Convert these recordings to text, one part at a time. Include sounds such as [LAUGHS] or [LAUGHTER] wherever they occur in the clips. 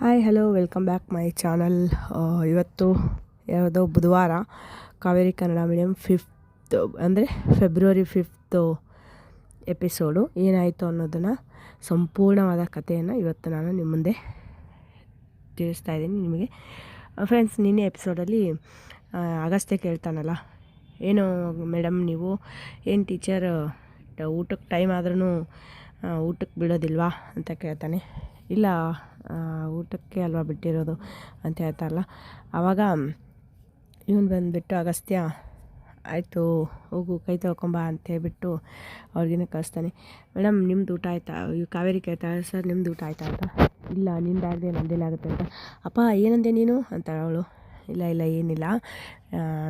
Hi hello welcome back my channel ಇವತ್ತು ಯಾವುದೋ ಬುಧವಾರ, ಕಾವೇರಿ ಕನ್ನಡ ಮೀಡಿಯಂ ಫಿಫ್ತ್ ಅಂದರೆ ಫೆಬ್ರವರಿ ಫಿಫ್ತು ಎಪಿಸೋಡು ಏನಾಯಿತು ಅನ್ನೋದನ್ನು ಸಂಪೂರ್ಣವಾದ ಕಥೆಯನ್ನು ಇವತ್ತು ನಾನು ನಿಮ್ಮ ಮುಂದೆ ತಿಳಿಸ್ತಾ ಇದ್ದೀನಿ ನಿಮಗೆ. ಫ್ರೆಂಡ್ಸ್ ನಿನ್ನೆ ಎಪಿಸೋಡಲ್ಲಿ ಅಗಸ್ತ್ಯ ಕೇಳ್ತಾನಲ್ಲ, ಏನು ಮೇಡಮ್ ನೀವು, ಏನು ಟೀಚರ್ ಊಟಕ್ಕೆ ಟೈಮ್ ಆದ್ರೂ ಊಟಕ್ಕೆ ಬಿಡೋದಿಲ್ವಾ ಅಂತ ಕೇಳ್ತಾನೆ. ಇಲ್ಲ ಊಟಕ್ಕೆ ಅಲ್ವಾ ಬಿಟ್ಟಿರೋದು ಅಂತ ಹೇಳ್ತಾರಲ್ಲ. ಆವಾಗ ಇವನು ಬಂದುಬಿಟ್ಟು, ಅಗಸ್ತ್ಯ, ಆಯಿತು, ಹೋಗು, ಕೈ ತೊಳ್ಕೊಂಬ ಅಂತ ಹೇಳ್ಬಿಟ್ಟು ಅವ್ರಿಗಿನ ಕಳಿಸ್ತಾನೆ ಮೇಡಮ್, ನಿಮ್ದು ಊಟ ಆಯಿತಾ? ಇವ್ ಕಾವೇರಿ ಕೇಳ್ತಾಳೆ ಸರ್, ನಿಮ್ದು ಊಟ ಆಯಿತಾ ಅಂತ. ಇಲ್ಲ ನಿಂದಾಗದೆ ನಂದೇನಾಗುತ್ತೆ ಅಂತ. ಅಪ್ಪ, ಏನಂದೆ ನೀನು? ಅಂತ ಅವಳು. ಇಲ್ಲ ಇಲ್ಲ, ಏನಿಲ್ಲ.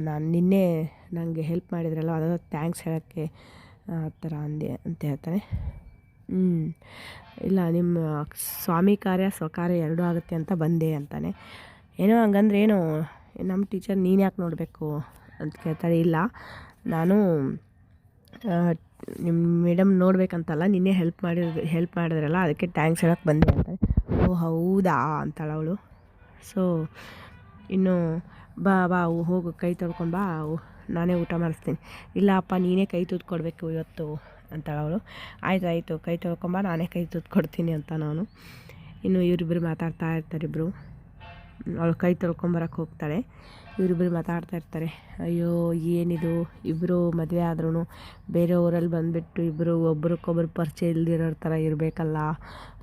ನಾನು ನಿನ್ನೆ ನನಗೆ ಹೆಲ್ಪ್ ಮಾಡಿದ್ರಲ್ಲ ಅದು ಥ್ಯಾಂಕ್ಸ್ ಹೇಳೋಕ್ಕೆ ಆ ಥರ ಅಂದೆ, ಅಂತ ಹೇಳ್ತಾನೆ. ಹ್ಞೂ ಇಲ್ಲ, ನಿಮ್ಮ ಸ್ವಾಮಿ ಕಾರ್ಯ, ಸ್ವಕಾರ್ಯ ಎರಡೂ ಆಗುತ್ತೆ ಅಂತ ಬಂದೆ ಅಂತಾನೆ. ಏನೋ ಹಂಗಂದ್ರೆ ಏನು, ನಮ್ಮ ಟೀಚರ್ ನೀನು ಯಾಕೆ ನೋಡಬೇಕು ಅಂತ ಕೇಳ್ತಾಳೆ, ಇಲ್ಲ. ನಾನು ನಿಮ್ಮ ಮೇಡಮ್ ನೋಡ್ಬೇಕಂತಲ್ಲ, ನಿನ್ನೆ ಹೆಲ್ಪ್ ಮಾಡಿದ್ರು ಹೆಲ್ಪ್ ಮಾಡಿದ್ರಲ್ಲ, ಅದಕ್ಕೆ ಥ್ಯಾಂಕ್ಸ್ ಹೇಳೋಕ್ಕೆ ಬಂದೆ ಅಂತಾನೆ ಓ, ಹೌದಾ ಅಂತಾಳೆ ಅವಳು. ಸೊ ಇನ್ನು ಬಾ ಬಾ ಹೋಗು, ಕೈ ತೊಳ್ಕೊಂಡು ಬಾ ನಾನೇ ಊಟ ಮಾಡಿಸ್ತೀನಿ. ಇಲ್ಲ ಅಪ್ಪ, ನೀನೇ ಕೈ ತುತ್ತು ಕೊಡಬೇಕು ಇವತ್ತು ಅಂತ ಅವಳು ಆಯ್ತು, ಆಯಿತು, ಕೈ ತೊಳ್ಕೊಂಬ, ನಾನೇ ಕೈ ತುತ್ತು ಕೊಡ್ತೀನಿ ಅಂತ ನಾನು. ಇನ್ನು ಇವರಿಬ್ಬರು ಮಾತಾಡ್ತಾ ಇರ್ತಾರೆ ಇಬ್ಬರು ಅವಳು ಕೈ ತೊಳ್ಕೊಂಬರಕ್ಕೆ ಹೋಗ್ತಾಳೆ. ಇವರಿಬ್ಬರು ಮಾತಾಡ್ತಾ ಇರ್ತಾರೆ. ಅಯ್ಯೋ, ಏನಿದು? ಇಬ್ಬರು ಮದುವೆ ಆದ್ರೂ ಬೇರೆ ಊರಲ್ಲಿ ಬಂದುಬಿಟ್ಟು ಇಬ್ಬರು ಒಬ್ರಿಗೊಬ್ರು ಪರಿಚಯ ಇಲ್ದಿರೋ ಥರ ಇರಬೇಕಲ್ಲ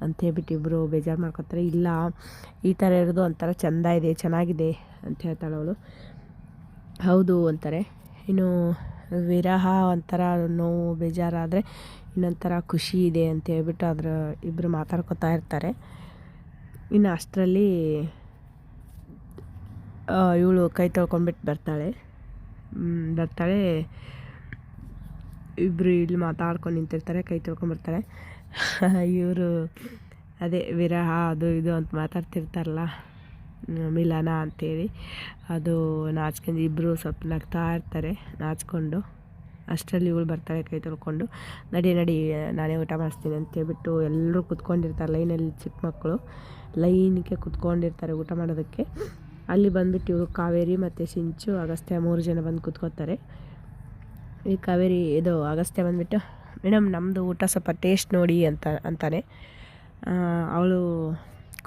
ಅಂತೇಳ್ಬಿಟ್ಟು ಇಬ್ಬರು ಬೇಜಾರು ಮಾಡ್ಕೊತಾರೆ. ಇಲ್ಲ, ಈ ಥರ ಇರೋದು ಒಂಥರ ಚೆಂದ ಇದೆ, ಚೆನ್ನಾಗಿದೆ ಅಂತ ಹೇಳ್ತಾಳೆ ಅವಳು. ಹೌದು ಅಂತಾರೆ. ಇನ್ನು ವಿರಹ ಒಂಥರ ನೋವು ಬೇಜಾರಾದರೆ ಇನ್ನೊಂಥರ ಖುಷಿ ಇದೆ ಅಂತ ಹೇಳ್ಬಿಟ್ಟು ಅದ್ರ ಇಬ್ಬರು ಮಾತಾಡ್ಕೊತಾ ಇರ್ತಾರೆ. ಇನ್ನು ಅಷ್ಟರಲ್ಲಿ ಇವಳು ಕೈ ತೊಳ್ಕೊಂಡ್ಬಿಟ್ಟು ಬರ್ತಾಳೆ. ಬರ್ತಾಳೆ. ಇಬ್ಬರು ಇಲ್ಲಿ ಮಾತಾಡ್ಕೊಂಡು ನಿಂತಿರ್ತಾರೆ, ಕೈ ತೊಳ್ಕೊಂಡ್ಬರ್ತಾಳೆ [LAUGHS] ಇವರು ಅದೇ ವಿರಹ ಅದು ಇದು ಅಂತ ಮಾತಾಡ್ತಿರ್ತಾರಲ್ಲ. ಮಿಲನ ಅಂತೇಳಿ. ಅದು ನಾಚ್ಕೊಂಡು ಇಬ್ಬರು ಸ್ವಲ್ಪ ನಗ್ತಾ ಇರ್ತಾರೆ, ನಾಚಿಕೊಂಡು. ಅಷ್ಟರಲ್ಲಿ ಇವಳು ಬರ್ತಾಳೆ ಕೈ ತೊಳ್ಕೊಂಡು. ನಡಿ ನಡಿ, ನಾನೇ ಊಟ ಮಾಡಿಸ್ತೀನಿ ಅಂತ ಹೇಳ್ಬಿಟ್ಟು ಎಲ್ಲರೂ ಕುತ್ಕೊಂಡಿರ್ತಾರೆ ಲೈನಲ್ಲಿ ಚಿಕ್ಕ ಮಕ್ಕಳು. ಲೈನಿಗೆ ಕುತ್ಕೊಂಡಿರ್ತಾರೆ ಊಟ ಮಾಡೋದಕ್ಕೆ. ಅಲ್ಲಿ ಬಂದುಬಿಟ್ಟು ಇವರು ಕಾವೇರಿ ಮತ್ತು ಸಿಂಚು, ಅಗಸ್ತ್ಯ ಮೂರು ಜನ ಬಂದು ಕುತ್ಕೋತಾರೆ. ಈ ಕಾವೇರಿ ಇದು ಅಗಸ್ತ್ಯ ಬಂದುಬಿಟ್ಟು, ಮೇಡಮ್ ನಮ್ಮದು ಊಟ ಸ್ವಲ್ಪ ಟೇಸ್ಟ್ ನೋಡಿ ಅಂತ, ಅಂತಾನೆ. ಅವಳು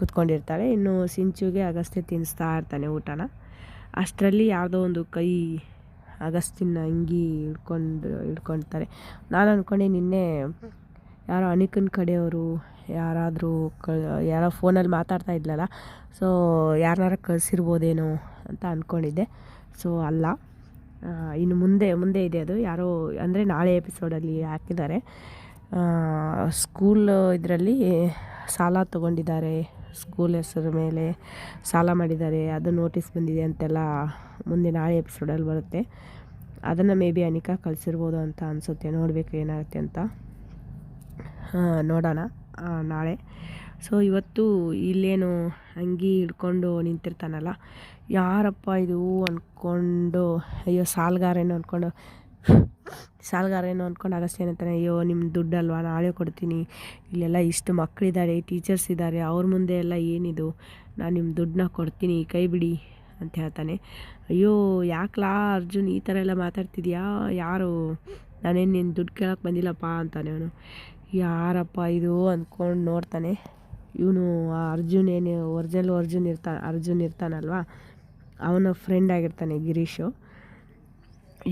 ಕುತ್ಕೊಂಡಿರ್ತಾಳೆ. ಇನ್ನು ಸಿಂಚುಗೆ ಅಗಸ್ತ್ಯ ತಿನ್ನಿಸ್ತಾ ಇರ್ತಾನೆ ಊಟನ. ಅಷ್ಟರಲ್ಲಿ ಯಾವುದೋ ಒಂದು ಕೈ ಅಗಸ್ತಿನ ಅಂಗಿ ಹಿಡ್ಕೊಂಡು, ಹಿಡ್ಕೊಳ್ತಾರೆ. ನಾನು ಅಂದ್ಕೊಂಡೆ ನಿನ್ನೆ ಯಾರೋ ಅನಿಕನ್ ಕಡೆಯವರು ಯಾರಾದರೂ ಕ, ಯಾರೋ ಫೋನಲ್ಲಿ ಮಾತಾಡ್ತಾ ಇದ್ಲಲ್ಲ. ಸೊ ಯಾರನ್ನಾರ ಕಳಿಸಿರ್ಬೋದೇನೋ ಅಂತ ಅಂದ್ಕೊಂಡಿದ್ದೆ ಸೊ ಅಲ್ಲ. ಇನ್ನು ಮುಂದೆ ಮುಂದೆ ಇದೆ ಅದು. ಯಾರೋ, ಅಂದರೆ ನಾಳೆ ಎಪಿಸೋಡಲ್ಲಿ ಹಾಕಿದ್ದಾರೆ. ಸ್ಕೂಲ್ ಇದರಲ್ಲಿ ಸಾಲ ತಗೊಂಡಿದ್ದಾರೆ. ಸ್ಕೂಲ್ ಹೆಸರು ಮೇಲೆ ಸಾಲ ಮಾಡಿದ್ದಾರೆ. ಅದು ನೋಟಿಸ್ ಬಂದಿದೆ ಅಂತೆಲ್ಲ ಮುಂದೆ ನಾಳೆ ಎಪಿಸೋಡಲ್ಲಿ ಬರುತ್ತೆ. ಅದನ್ನು ಮೇ ಬಿ ಅನಿಕಾ ಕಳಿಸಿರ್ಬೋದು ಅಂತ ಅನಿಸುತ್ತೆ. ನೋಡಬೇಕು ಏನಾಗುತ್ತೆ ಅಂತ. ಆ, ನೋಡೋಣ ನಾಳೆ. ಸೊ ಇವತ್ತು ಇಲ್ಲೇನು ಅಂಗಿ ಹಿಡ್ಕೊಂಡು ನಿಂತಿರ್ತಾನಲ್ಲ? ಯಾರಪ್ಪ ಇದು ಅಂದ್ಕೊಂಡು ಅಯ್ಯೋ ಸಾಲ್ಗಾರೇನು ಅಂದ್ಕೊಂಡು ಸಾಲ್ಗಾರೇನೋ ಅಂದ್ಕೊಂಡು ಅಗಸ್ತ್ಯ ಏನಂತಾನೆ ಅಯ್ಯೋ ನಿಮ್ಮ ದುಡ್ಡಲ್ವಾ ನಾಳೆ ಕೊಡ್ತೀನಿ. ಇಲ್ಲೆಲ್ಲ ಇಷ್ಟು ಮಕ್ಕಳಿದ್ದಾರೆ ಟೀಚರ್ಸ್ ಇದ್ದಾರೆ ಅವ್ರ ಮುಂದೆ ಎಲ್ಲ ಏನಿದು? ನಾನು ನಿಮ್ಮ ದುಡ್ಡನ್ನ ಕೊಡ್ತೀನಿ, ಕೈ ಬಿಡಿ ಅಂತ ಹೇಳ್ತಾನೆ. ಅಯ್ಯೋ, ಯಾಕ್ಲಾ ಅರ್ಜುನ್ ಈ ಥರ ಎಲ್ಲ ಮಾತಾಡ್ತಿದ್ಯಾ? ಯಾರು? ನಾನೇನು ನಿನ್ನ ದುಡ್ಡು ಕೇಳೋಕೆ ಬಂದಿಲ್ಲಪ್ಪ? ಅಂತಾನೆ ಅವನು. ಯಾರಪ್ಪ ಇದು? ಅಂದ್ಕೊಂಡು ನೋಡ್ತಾನೆ. ಇವನು ಆ ಅರ್ಜುನ್ ಏನು, ಒರ್ಜಿನಲ್ ಅರ್ಜುನ್ ಇರ್ತಾ, ಅರ್ಜುನ್ ಇರ್ತಾನಲ್ವಾ? ಅವನ ಫ್ರೆಂಡ್ ಆಗಿರ್ತಾನೆ ಗಿರೀಶು.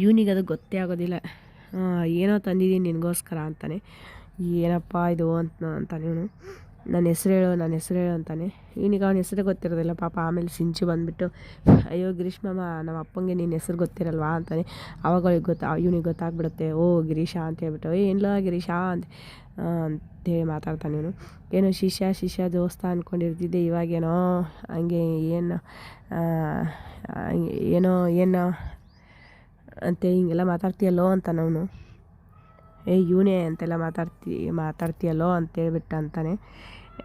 ಇವನಿಗೆ ಅದು ಗೊತ್ತೇ ಆಗೋದಿಲ್ಲ. ಏನೋ ತಂದಿದ್ದೀನಿ ನಿನಗೋಸ್ಕರ ಅಂತಾನೆ. ಏನಪ್ಪ ಇದು ಅಂತ ಅಂತಾನೆ ಇವನು. ನನ್ನ ಹೆಸ್ರು ಹೇಳು, ನನ್ನ ಹೆಸ್ರು ಹೇಳು ಅಂತಾನೆ. ಇವನಿಗೆ ಅವನ ಹೆಸರು ಗೊತ್ತಿರೋದಿಲ್ಲ, ಪಾಪ ಆಮೇಲೆ ಸಿಂಚು ಬಂದುಬಿಟ್ಟು, ಅಯ್ಯೋ ಗಿರೀಶ್ ಮಾಮ, ನಮ್ಮ ಅಪ್ಪಂಗೆ ನಿನ್ನ ಹೆಸ್ರು ಗೊತ್ತಿರಲ್ವಾ ಅಂತಾನೆ. ಅವಾಗ ಅವ್ಳಿಗೆ ಗೊತ್ತಾ ಇವನಿಗೆ ಗೊತ್ತಾಗ್ಬಿಡುತ್ತೆ, ಓ ಗಿರೀಶ ಅಂತ ಹೇಳ್ಬಿಟ್ಟು, ಏ ಇಲ್ಲ ಗಿರೀಶ ಅಂತ ಅಂತೇಳಿ ಮಾತಾಡ್ತಾನೆ ಇವನು. ಏನೋ ಶಿಷ್ಯ ಶಿಷ್ಯ ದೋಸ್ತ ಅಂದ್ಕೊಂಡಿರ್ತಿದ್ದೆ ಇವಾಗೇನೋ, ಹಂಗೆ ಏನು ಏನೋ ಏನೋ ಅಂತ, ಹಿಂಗೆಲ್ಲ ಮಾತಾಡ್ತೀಯಲ್ಲೋ ಅಂತ ಅವನು ಏ, ಇವನೇ ಅಂತೆಲ್ಲ ಮಾತಾಡ್ತಿ, ಮಾತಾಡ್ತೀಯಲ್ಲೋ ಅಂತೇಳ್ಬಿಟ್ಟ ಅಂತಾನೆ.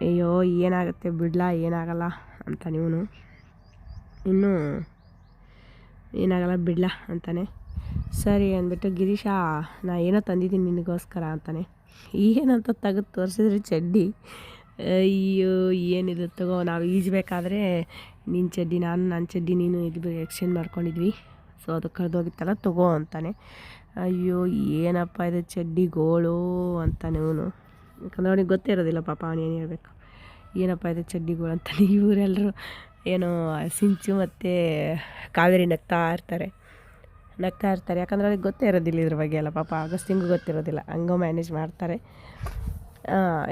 ಅಯ್ಯೋ, ಏನಾಗುತ್ತೆ ಬಿಡ್ಲಾ, ಏನಾಗಲ್ಲ ಅಂತಾನೆ ಇವನು ಇನ್ನು ಏನಾಗಲ್ಲ ಬಿಡ್ಲ ಅಂತಾನೆ. ಸರಿ ಅಂದ್ಬಿಟ್ಟು, ಗಿರೀಶ, ನಾ ಏನೋ ತಂದಿದ್ದೀನಿ ನಿನಗೋಸ್ಕರ ಅಂತಾನೆ. ಏನಂತ ತೆಗೆದು ತೋರಿಸಿದ್ರೆ ಚಡ್ಡಿ? ಅಯ್ಯೋ, ಏನಿದು ತಗೋ, ನಾವು ಈಜಬೇಕಾದ್ರೆ ನಿನ್ನ ಚಡ್ಡಿ, ನಾನು ನನ್ನ ಚಡ್ಡಿ, ನೀನು ಇದು ಎಕ್ಸ್ಚೇಂಜ್ ಮಾಡ್ಕೊಂಡಿದ್ವಿ. ಸೊ ಅದು ಕಳೆದೋಗಿತ್ತಲ್ಲ, ತಗೋ ಅಂತಾನೆ. ಅಯ್ಯೋ, ಏನಪ್ಪ ಇದು ಚಡ್ಡಿಗೋಳು ಅಂತಾನೆ ಅವನು ಯಾಕಂದ್ರೆ ಅವನಿಗೆ ಗೊತ್ತೇ ಇರೋದಿಲ್ಲ ಪಾಪ ಅವನೇನು ಹೇಳಬೇಕು. ಏನಪ್ಪ ಇದು ಚಡ್ಡಿಗಳು ಅಂತಾನೆ. [LAUGHS] ಇವರೆಲ್ಲರೂ ಏನೋ ಸಿಂಚು ಮತ್ತು ಕಾವೇರಿ ನಗ್ತಾ ಇರ್ತಾರೆ. ನಗ್ತಾ ಇರ್ತಾರೆ. ಯಾಕಂದ್ರೆ ಅವ್ರಿಗೆ ಗೊತ್ತೇ ಇರೋದಿಲ್ಲ ಇದ್ರ ಬಗ್ಗೆ ಎಲ್ಲ ಪಾಪ. ಆಗಸ್ಟಿಂಗು ಗೊತ್ತಿರೋದಿಲ್ಲ. ಹಂಗೋ ಮ್ಯಾನೇಜ್ ಮಾಡ್ತಾರೆ.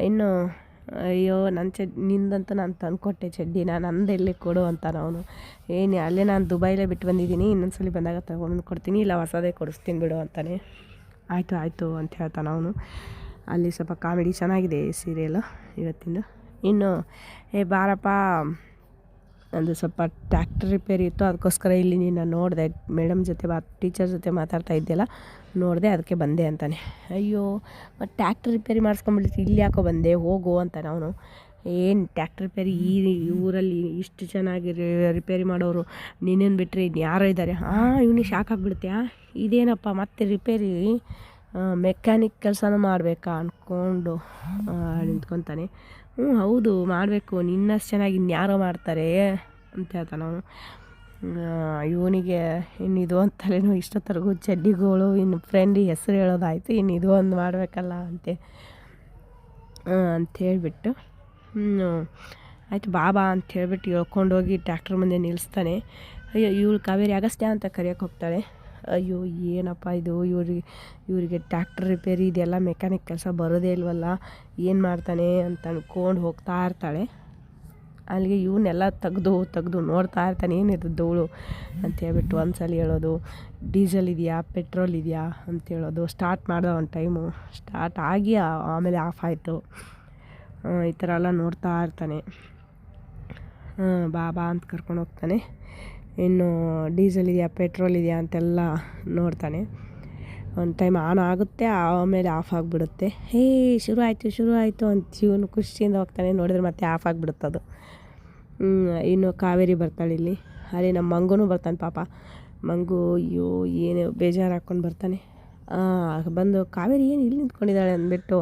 ಇನ್ನು ಅಯ್ಯೋ ನನ್ನ ಚಡ್, ನಿಂದಂತ ನಾನು ತಂದುಕೊಟ್ಟೆ ಚಡ್ಡಿನ ನಂದೆಲ್ಲಿ ಕೊಡು ಅಂತಾನೆ ಅವನು ಏನು, ಅಲ್ಲೇ ನಾನು ದುಬೈಲೇ ಬಿಟ್ಟು ಬಂದಿದ್ದೀನಿ ಇನ್ನೊಂದು ಸಲ ಬಂದಾಗ ತಗೊಂಡು ಕೊಡ್ತೀನಿ, ಇಲ್ಲ ಹೊಸದೇ ಕೊಡಿಸ್ತೀನಿ ಬಿಡು ಅಂತಾನೆ. ಆಯಿತು ಆಯಿತು ಅಂತ ಹೇಳ್ತಾನೆ ಅವನು ಅಲ್ಲಿ ಸ್ವಲ್ಪ ಕಾಮಿಡಿ ಚೆನ್ನಾಗಿದೆ ಸೀರಿಯಲ್ ಇವತ್ತಿಂದು. ಇನ್ನು, ಏ ಬಾರಪ್ಪ, ನಂದು ಸ್ವಲ್ಪ ಟ್ಯಾಕ್ಟರ್ ರಿಪೇರಿ ಇತ್ತು, ಅದಕ್ಕೋಸ್ಕರ ಇಲ್ಲಿ ನೀನು ನೋಡಿದೆ. ಮೇಡಮ್ ಜೊತೆ ಬಾ ಟೀಚರ್ ಜೊತೆ ಮಾತಾಡ್ತಾ ಇದ್ದೆಲ್ಲ ನೋಡಿದೆ ಅದಕ್ಕೆ ಬಂದೆ ಅಂತಾನೆ. ಅಯ್ಯೋ, ಮತ್ತು ಟ್ಯಾಕ್ಟರ್ ರಿಪೇರಿ ಮಾಡಿಸ್ಕೊಂಬಿಡ್ತಿ ಇಲ್ಲಿ ಯಾಕೋ ಬಂದೆ, ಹೋಗು ಅಂತಾನೆ ಅವನು. ಏನು ಟ್ಯಾಕ್ಟ್ರ್ ರಿಪೇರಿ ಈ ಊರಲ್ಲಿ ಇಷ್ಟು ಚೆನ್ನಾಗಿ ರಿಪೇರಿ ಮಾಡೋರು, ನಿನ್ನೇನು ಬಿಟ್ಟರೆ ಇನ್ನು ಯಾರೋ ಇದ್ದಾರೆ ಹಾಂ ಇವನಿಗೆ ಶಾಕ್ ಆಗಿಬಿಡುತ್ತೆ ಇದೇನಪ್ಪ, ಮತ್ತೆ ರಿಪೇರಿ ಮೆಕ್ಯಾನಿಕ್ ಕೆಲಸನೂ ಮಾಡಬೇಕಾ ಅಂದ್ಕೊಂಡು ನಿಂತ್ಕೊತಾನೆ. ಹ್ಞೂ ಹೌದು, ಮಾಡಬೇಕು, ನಿನ್ನಷ್ಟು ಚೆನ್ನಾಗಿ ಇನ್ಯಾರೋ ಮಾಡ್ತಾರೆ, ಅಂತ ಹೇಳ್ತಾನೆ ಅವನು. ಇವನಿಗೆ ಇನ್ನು ಇದು ಅಂತಲೇನು ಇಷ್ಟೊತ್ತರೆಗೂ ಚಡ್ಡಿಗಳು, ಇನ್ನು ಫ್ರೆಂಡಿಗೆ ಹೆಸರು ಹೇಳೋದಾಯಿತು ಇನ್ನು ಇದು ಒಂದು ಮಾಡಬೇಕಲ್ಲ ಅಂತೆ. ಹ್ಞೂ ಆಯಿತು ಬಾಬಾ ಅಂತ ಹೇಳ್ಬಿಟ್ಟು ಹೇಳ್ಕೊಂಡೋಗಿ ಟ್ಯಾಕ್ಟ್ರ್ ಮುಂದೆ ನಿಲ್ಲಿಸ್ತಾನೆ ಅಯ್ಯೋ, ಇವಳು ಕಾವೇರಿ ಆಗಸ್ಟ್ಯಾ ಅಂತ ಕರೆಯೋಕೆ ಹೋಗ್ತಾಳೆ. ಅಯ್ಯೋ, ಏನಪ್ಪ ಇದು? ಇವ್ರಿಗೆ, ಇವರಿಗೆ ಟ್ಯಾಕ್ಟ್ರ್ ರಿಪೇರಿ ಇದೆಲ್ಲ ಮೆಕ್ಯಾನಿಕ್ ಕೆಲಸ ಬರೋದೇ ಇಲ್ವಲ್ಲ? ಏನು ಮಾಡ್ತಾನೆ ಅಂತ ಅನ್ಕೊಂಡು ಹೋಗ್ತಾ ಇರ್ತಾಳೆ. ಅಲ್ಲಿಗೆ ಇವನ್ನೆಲ್ಲ ತೆಗ್ದು ತೆಗ್ದು ನೋಡ್ತಾ ಇರ್ತಾನೆ ಏನಿದು ಧೂಳು ಅಂತ ಹೇಳ್ಬಿಟ್ಟು ಒಂದ್ಸಲ ಹೇಳೋದು, ಡೀಸೆಲ್ ಇದೆಯಾ, ಪೆಟ್ರೋಲ್ ಇದೆಯಾ ಅಂತ ಹೇಳೋದು ಸ್ಟಾರ್ಟ್ ಮಾಡ್ದ ಒಂದು ಟೈಮು ಸ್ಟಾರ್ಟ್ ಆಗಿ ಆಮೇಲೆ ಆಫ್ ಆಯಿತು. ಈ ಥರ ಎಲ್ಲ ನೋಡ್ತಾ ಇರ್ತಾನೆ. ಬಾ ಬಾ ಅಂತ ಕರ್ಕೊಂಡು ಹೋಗ್ತಾನೆ. ಇನ್ನು ಡೀಸೆಲ್ ಇದೆಯಾ, ಪೆಟ್ರೋಲ್ ಇದೆಯಾ ಅಂತೆಲ್ಲ ನೋಡ್ತಾನೆ. ಒಂದು ಟೈಮ್ ಆನ್ ಆಗುತ್ತೆ, ಆಮೇಲೆ ಆಫ್ ಆಗಿಬಿಡುತ್ತೆ. ಹೇ, ಶುರು ಆಯಿತು ಶುರು ಆಯಿತು ಅಂತ ಇವನು ಖುಷಿಯಿಂದ ಹೋಗ್ತಾನೆ, ನೋಡಿದ್ರೆ ಮತ್ತೆ ಆಫ್ ಆಗಿಬಿಡುತ್ತದು ಇನ್ನು ಕಾವೇರಿ ಬರ್ತಾಳೆ ಇಲ್ಲಿ. ಅಲ್ಲಿ ನಮ್ಮ ಮಂಗುನೂ ಬರ್ತಾನೆ ಪಾಪ. ಮಂಗು, ಅಯ್ಯೋ, ಏನು ಬೇಜಾರು ಹಾಕ್ಕೊಂಡು ಬರ್ತಾನೆ. ಬಂದು ಕಾವೇರಿ ಏನು ಇಲ್ಲಿ ನಿಂತ್ಕೊಂಡಿದ್ದಾಳೆ ಅಂದ್ಬಿಟ್ಟು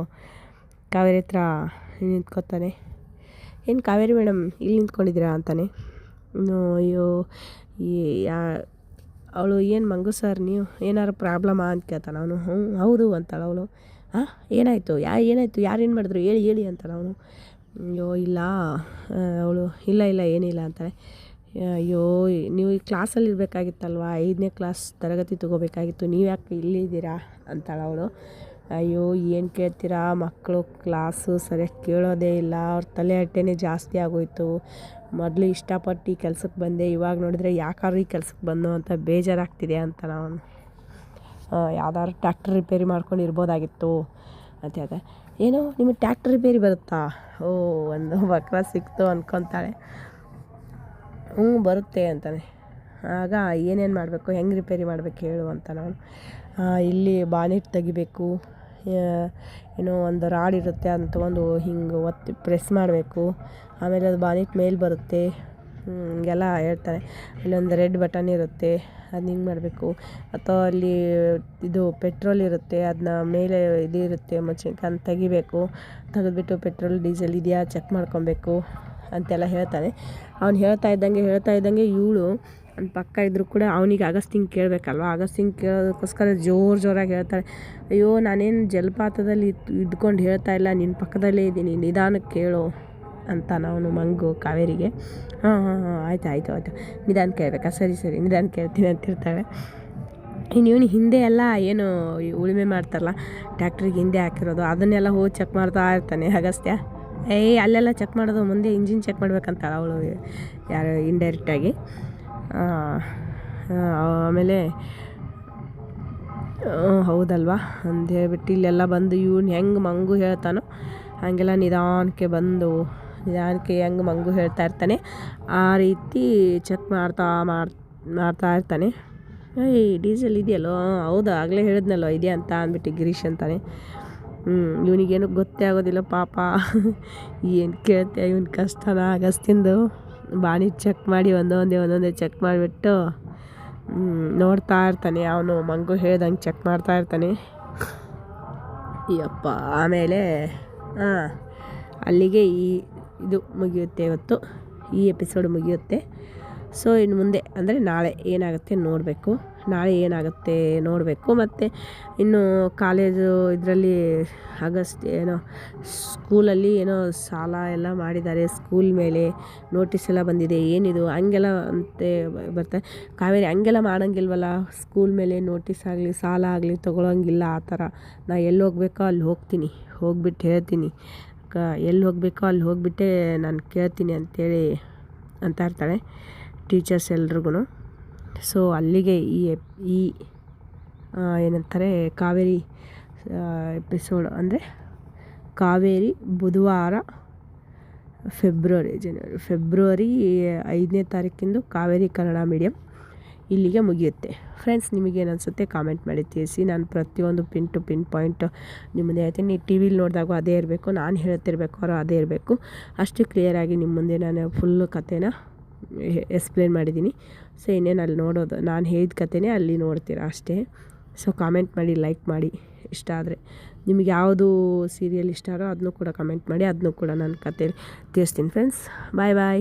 ಕಾವೇರಿ ಹತ್ರ ನಿಂತ್ಕೊತಾನೆ. ಏನು ಕಾವೇರಿ ಮೇಡಮ್ ಇಲ್ಲಿ ನಿಂತ್ಕೊಂಡಿದ್ದೀರಾ ಅಂತಾನೆ. ಇನ್ನು, ಅಯ್ಯೋ ಯಾ ಅವಳು ಏನು ಮಂಗು ಸರ್ ನೀವು? ಏನಾರು ಪ್ರಾಬ್ಲಮಾ ಅಂತ ಕೇಳ್ತಾನೆ ಅವನು. ಹ್ಞೂ ಹೌದು ಅಂತಾಳೆ ಅವಳು. ಹಾಂ ಏನಾಯಿತು? ಯಾ, ಏನಾಯಿತು? ಯಾರು ಏನು ಮಾಡಿದ್ರು? ಹೇಳಿ ಹೇಳಿ ಅಂತಾನೆ ಅವನು. ಅಯ್ಯೋ, ಇಲ್ಲ. ಅವಳು, ಇಲ್ಲ ಇಲ್ಲ, ಏನಿಲ್ಲ ಅಂತಾರೆ ಅಯ್ಯೋ, ನೀವು ಈ ಕ್ಲಾಸಲ್ಲಿ ಇರಬೇಕಾಗಿತ್ತಲ್ವ? ಐದನೇ ಕ್ಲಾಸ್ ತರಗತಿ ತೊಗೋಬೇಕಾಗಿತ್ತು. ನೀವು ಯಾಕೆ ಇಲ್ಲಿದ್ದೀರಾ ಅಂತಾಳೆ ಅವಳು. ಅಯ್ಯೋ, ಏನು ಕೇಳ್ತೀರಾ? ಮಕ್ಕಳು ಕ್ಲಾಸು ಸರಿಯಾಗಿ ಕೇಳೋದೇ ಇಲ್ಲ. ಅವ್ರ ತಲೆ ಹಟ್ಟೆನೇ ಜಾಸ್ತಿ ಆಗೋಯ್ತು. ಮೊದಲು ಇಷ್ಟಪಟ್ಟು ಈ ಕೆಲ್ಸಕ್ಕೆ ಬಂದೆ. ಇವಾಗ ನೋಡಿದ್ರೆ ಯಾಕಾದ್ರೂ ಈ ಕೆಲಸಕ್ಕೆ ಬಂದು ಅಂತ ಬೇಜಾರಾಗ್ತಿದೆ ಅಂತ ನಾವು ಯಾವ್ದಾದ್ರು ಟ್ಯಾಕ್ಟರ್ ರಿಪೇರಿ ಮಾಡ್ಕೊಂಡು ಇರ್ಬೋದಾಗಿತ್ತು. ಅಂತ ಹೇಳ್ದೆ ಏನು ನಿಮಗೆ ಟ್ಯಾಕ್ಟ್ರ್ ರಿಪೇರಿ ಬರುತ್ತಾ? ಓ, ಒಂದು ವಕ್ರ ಸಿಕ್ತು ಅಂದ್ಕೊತಾಳೆ ಹ್ಞೂ, ಬರುತ್ತೆ ಅಂತಾನೆ. ಆಗ ಏನೇನು ಮಾಡಬೇಕು, ಹೆಂಗೆ ರಿಪೇರಿ ಮಾಡ್ಬೇಕು ಹೇಳು ಅಂತ ನಾನು. ಇಲ್ಲಿ ಬಾನೆಟ್ ತೆಗಿಬೇಕು. ಏನೋ ಒಂದು ರಾಡ್ ಇರುತ್ತೆ ಅಂತ ಒಂದು ಹಿಂಗೆ ಒತ್ತಿ ಪ್ರೆಸ್ ಮಾಡಬೇಕು. ಆಮೇಲೆ ಅದು ಬಾನೆಟ್ ಮೇಲೆ ಬರುತ್ತೆ. ಹಿಂಗೆಲ್ಲ ಹೇಳ್ತಾನೆ ಇಲ್ಲೊಂದು ರೆಡ್ ಬಟನ್ ಇರುತ್ತೆ, ಅದ್ನ ಹಿಂಗೆ ಮಾಡಬೇಕು. ಅಥವಾ ಅಲ್ಲಿ ಇದು ಪೆಟ್ರೋಲ್ ಇರುತ್ತೆ ಅದನ್ನ ಮೇಲೆ ಇದು ಇರುತ್ತೆ ಅದನ್ನ ತೆಗಿಬೇಕು. ತೆಗೆದ್ಬಿಟ್ಟು ಪೆಟ್ರೋಲ್ ಡೀಸೆಲ್ ಇದೆಯಾ ಚೆಕ್ ಮಾಡ್ಕೊಬೇಕು ಅಂತೆಲ್ಲ ಹೇಳ್ತಾನೆ. ಅವ್ನು ಹೇಳ್ತಾ ಇದ್ದಂಗೆ ಹೇಳ್ತಾ ಇದ್ದಂಗೆ ಇವಳು ನನ್ನ ಪಕ್ಕ ಇದ್ದರೂ ಕೂಡ ಅವನಿಗೆ ಅಗಸ್ಟಿಂಗ್ ಕೇಳಬೇಕಲ್ವ? ಅಗಸ್ಟಿಂಗ್ ಕೇಳೋದಕ್ಕೋಸ್ಕರ ಜೋರು ಜೋರಾಗಿ ಹೇಳ್ತಾಳೆ. ಅಯ್ಯೋ, ನಾನೇನು ಜಲಪಾತದಲ್ಲಿ ಇದ್- ಇದ್ಕೊಂಡು ಹೇಳ್ತಾ ಇಲ್ಲ ನಿನ್ನ ಪಕ್ಕದಲ್ಲೇ ಇದ್ದೀನಿ ನಿಧಾನಕ್ಕೆ ಕೇಳು. ಅಂತ ಅವನು ಮಂಗು ಕಾವೇರಿಗೆ. ಹಾಂ ಹಾಂ ಹಾಂ, ಆಯ್ತು, ಆಯಿತು ಆಯಿತು. ನಿಧಾನ ಕೇಳಬೇಕಾ? ಸರಿ ಸರಿ. ನಿಧಾನ ಕೇಳ್ತೀನಿ ಅಂತಿರ್ತಾಳೆ ಇನ್ನು ಇವನು ಹಿಂದೆ ಎಲ್ಲ ಏನು ಉಳುಮೆ ಮಾಡ್ತಾರಲ್ಲ ಟ್ಯಾಕ್ಟ್ರಿಗೆ ಹಿಂದೆ ಹಾಕಿರೋದು, ಅದನ್ನೆಲ್ಲ ಹೋಗಿ ಚೆಕ್ ಮಾಡ್ತಾ ಇರ್ತಾನೆ, ಅಗಸ್ತ್ಯ. ಏಯ್, ಅಲ್ಲೆಲ್ಲ ಚೆಕ್ ಮಾಡೋದು, ಮುಂದೆ ಇಂಜಿನ್ ಚೆಕ್ ಮಾಡ್ಬೇಕಂತಾಳೆ ಅವಳು, ಯಾರು ಇಂಡೈರೆಕ್ಟಾಗಿ ಆಮೇಲೆ ಹೌದಲ್ವಾ? ಅಂತ ಹೇಳ್ಬಿಟ್ಟು ಇಲ್ಲೆಲ್ಲ ಬಂದು ಇವನು ಹೆಂಗೆ ಮಂಗು ಹೇಳ್ತಾನೋ, ಹಾಗೆಲ್ಲ ನಿಧಾನಕ್ಕೆ ಬಂದು ನಿಧಾನಕ್ಕೆ ಹೆಂಗೆ ಮಂಗು ಹೇಳ್ತಾ ಇರ್ತಾನೆ, ಆ ರೀತಿ ಚೆಕ್ ಮಾಡ್ತಾ ಮಾಡ್, ಮಾಡ್ತಾ ಇರ್ತಾನೆ. ಏಯ್, ಡೀಸೆಲ್ ಇದೆಯಲ್ಲೋ? ಹೌದು? ಆಗಲೇ ಹೇಳಿದ್ನಲ್ಲೋ ಇದೆಯಾ ಅಂತ ಅಂದ್ಬಿಟ್ಟು ಗಿರೀಶ್ ಅಂತಾನೆ. ಹ್ಞೂ ಇವನಿಗೇನು ಗೊತ್ತೇ ಆಗೋದಿಲ್ಲ ಪಾಪ. ಏನು ಕೇಳ್ತೆ ಇವನ ಕಷ್ಟನ ಅಗಸ್ತಿಂದು ಬಾಣಿ ಚೆಕ್ ಮಾಡಿ ಒಂದೊಂದೇ ಒಂದೊಂದೇ ಚೆಕ್ ಮಾಡಿಬಿಟ್ಟು ನೋಡ್ತಾ ಇರ್ತಾನೆ ಅವನು ಮಂಗು ಹೇಳ್ದಂಗೆ ಚೆಕ್ ಮಾಡ್ತಾ ಇರ್ತಾನೆ. ಯಪ್ಪ, ಆಮೇಲೆ ಹಾಂ ಅಲ್ಲಿಗೆ ಈ ಇದು ಮುಗಿಯುತ್ತೆ ಇವತ್ತು. ಈ ಎಪಿಸೋಡ್ ಮುಗಿಯುತ್ತೆ. ಸೊ ಇನ್ನು ಮುಂದೆ ಅಂದರೆ ನಾಳೆ ಏನಾಗುತ್ತೆ ನೋಡಬೇಕು. ನಾಳೆ ಏನಾಗುತ್ತೆ ನೋಡಬೇಕು. ಮತ್ತು ಇನ್ನು ಕಾಲೇಜು ಇದರಲ್ಲಿ ಆಗಸ್ಟ್ ಏನೋ ಸ್ಕೂಲಲ್ಲಿ ಏನೋ ಸಾಲ ಎಲ್ಲ ಮಾಡಿದ್ದಾರೆ. ಸ್ಕೂಲ್ ಮೇಲೆ ನೋಟಿಸ್ ಎಲ್ಲ ಬಂದಿದೆ. ಏನಿದು? ಹಂಗೆಲ್ಲ ಅಂತೆ ಬರ್ತಾರೆ ಕಾವೇರಿ ಹಂಗೆಲ್ಲ ಮಾಡೋಂಗಿಲ್ವಲ್ಲ? ಸ್ಕೂಲ್ ಮೇಲೆ ನೋಟಿಸ್ ಆಗಲಿ, ಸಾಲ ಆಗಲಿ ತೊಗೊಳಂಗಿಲ್ಲ ಆ ಥರ. ನಾ ಎಲ್ಲಿ ಹೋಗ್ಬೇಕೋ ಅಲ್ಲಿ ಹೋಗ್ತೀನಿ. ಹೋಗ್ಬಿಟ್ಟು ಹೇಳ್ತೀನಿ. ಕ, ಎಲ್ಲಿ ಹೋಗಬೇಕೋ ಅಲ್ಲಿ ಹೋಗಿಬಿಟ್ಟೇ ನಾನು ಕೇಳ್ತೀನಿ ಅಂಥೇಳಿ ಅಂತ ಇರ್ತಾಳೆ ಟೀಚರ್ಸ್ ಎಲ್ರಿಗೂ ಸೊ ಅಲ್ಲಿಗೆ ಈ ಎಪ್, ಈ ಏನಂತಾರೆ, ಕಾವೇರಿ ಎಪಿಸೋಡ್ ಅಂದರೆ ಕಾವೇರಿ ಬುಧವಾರ ಫೆಬ್ರವರಿ ಜನವರಿ ಫೆಬ್ರವರಿ ಐದನೇ ತಾರೀಕಿಂದು ಕಾವೇರಿ ಕನ್ನಡ ಮೀಡಿಯಮ್ ಇಲ್ಲಿಗೆ ಮುಗಿಯುತ್ತೆ. ಫ್ರೆಂಡ್ಸ್ ನಿಮಗೇನು ಅನಿಸುತ್ತೆ ಕಾಮೆಂಟ್ ಮಾಡಿ ತಿಳಿಸಿ. ನಾನು ಪ್ರತಿಯೊಂದು ಪಿನ್ ಟು ಪಿನ್ ಪಾಯಿಂಟ್ ನಿಮ್ಮ ಹೇಳ್ತೀನಿ. ಟಿ ವಿಲಿ ನೋಡಿದಾಗ ಅದೇ ಇರಬೇಕು. ನಾನು ಹೇಳ್ತಿರ್ಬೇಕಾದ್ರೂ ಅದೇ ಇರಬೇಕು. ಅಷ್ಟು ಕ್ಲಿಯರಾಗಿ ನಿಮ್ಮ ಮುಂದೆ ನಾನು ಫುಲ್ಲು ಕಥೆನ ಎಕ್ಸ್ಪ್ಲೇನ್ ಮಾಡಿದ್ದೀನಿ. ಸೊ ಇನ್ನೇನು ಅಲ್ಲಿ ನೋಡೋದು, ನಾನು ಹೇಳಿದ ಕಥೆನೇ ಅಲ್ಲಿ ನೋಡ್ತೀರಾ ಅಷ್ಟೇ. ಸೊ ಕಾಮೆಂಟ್ ಮಾಡಿ ಲೈಕ್ ಮಾಡಿ, ಇಷ್ಟ ಆದರೆ. ನಿಮಗೆ ಯಾವುದು ಸೀರಿಯಲ್ ಇಷ್ಟ ಅದನ್ನು ಕೂಡ ಕಮೆಂಟ್ ಮಾಡಿ, ಅದನ್ನು ಕೂಡ ನಾನು ಕತೆ ತಿಳಿಸ್ತೀನಿ. ಫ್ರೆಂಡ್ಸ್ ಬಾಯ್ ಬಾಯ್